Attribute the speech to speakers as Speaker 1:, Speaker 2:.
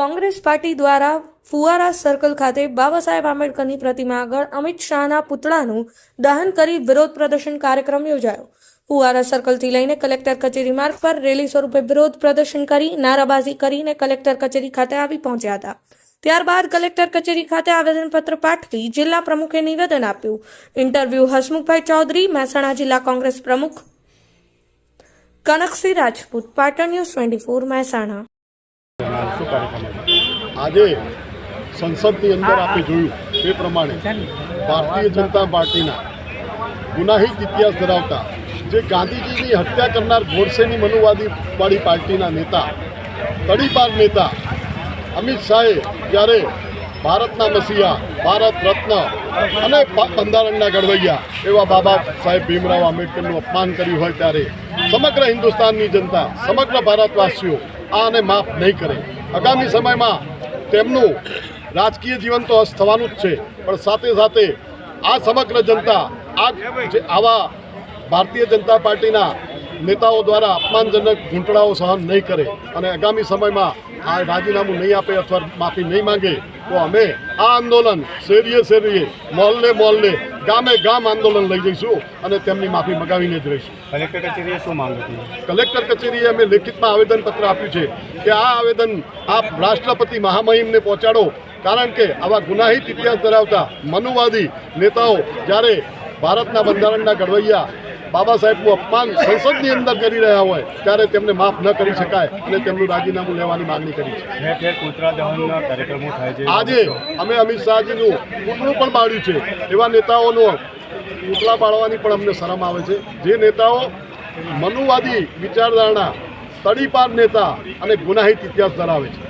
Speaker 1: Congress party દ્વારા ફુવારા circle ખાતે બાબા સાહેબ આંબેડકરની પ્રતિમા આગળ અમિત શાહના પુતળાનું દહન કરી વિરોધ પ્રદર્શન કાર્યક્રમ યોજાયો. ફુવારા સર્કલથી લઈને કલેક્ટર કચેરી માર્ગ પર રેલી સ્વરૂપે વિરોધ પ્રદર્શન કરી, નારાબાજી કરીને કલેક્ટર કચેરી ખાતે આવી પહોંચ્યા હતા. ત્યારબાદ કલેક્ટર કચેરી ખાતે આવેદનપત્ર પાઠવી જિલ્લા પ્રમુખે નિવેદન આપ્યું. ઇન્ટરવ્યુ હસમુખભાઈ ચૌધરી, મહેસાણા જિલ્લા કોંગ્રેસ પ્રમુખ Kanaksinh Rajput, Patan news twenty four, Mehsana?
Speaker 2: આજે સંસદની અંદર આપણે જોયું તે પ્રમાણે ભારતીય જનતા પાર્ટીના ગુનાહિત ઇતિહાસ ધરાવતા જે ગાંધીજીની હત્યા કરનાર ગોડસેની મનુવાદી પાર્ટીના નેતા, તડીપાર નેતા અમિત શાહે જ્યારે ભારતના મસીહા, ભારત રત્ન અને બંધારણના ઘડવૈયા એવા બાબા સાહેબ ભીમરાવ આંબેડકરનું અપમાન કર્યું હોય ત્યારે સમગ્ર હિન્દુસ્તાનની જનતા, સમગ્ર ભારતવાસીઓ આને માફ નહીં કરે. આગામી સમયમાં તેમનું રાજકીય જીવન તો અસ્ત થવાનું જ છે, પણ સાથે સાથે આ સમગ્ર જનતા, આ આવા ભારતીય જનતા પાર્ટીના નેતાઓ દ્વારા અપમાનજનક ઘૂંટડાઓ સહન નહીં કરે અને આગામી સમયમાં આ રાજીનામું નહીં આપે અથવા માફી નહીં માંગે, તો અમે આ આંદોલન શેરીએ શેરીએ મોહલ્લે મોહલ્લે ગામે ગામ આંદોલન લઈ જઈશું અને તેમની માફી મગાવીને જ રહીશું.
Speaker 3: કલેક્ટર કચેરીએ શું માંગ હતી?
Speaker 2: કલેક્ટર કચેરીએ અમે લેખિતમાં આવેદનપત્ર આપ્યું છે કે આ આવેદન આપ રાષ્ટ્રપતિ મહામહિમને પહોંચાડો. કારણ કે આવા ગુનાહિત ઇતિહાસ ધરાવતા મનુવાદી નેતાઓ જ્યારે ભારતના બંધારણના ઘડવૈયા બાબા સાહેબનું અપમાન સંસદની અંદર કરી રહ્યા હોય ત્યારે તેમને માફ ન કરી શકાય અને તેમનું રાજીનામું લેવાની માંગણી કરી
Speaker 3: છે.
Speaker 2: આજે અમે અમિત શાહજીનું પુતળું પણ બાળ્યું છે. એવા નેતાઓનો પુતળા બાળવાની પણ અમને શરમ આવે છે. જે નેતાઓ મનુવાદી વિચારધારણા તડીપાર નેતા અને ગુનાહિત ઇતિહાસ ધરાવે છે.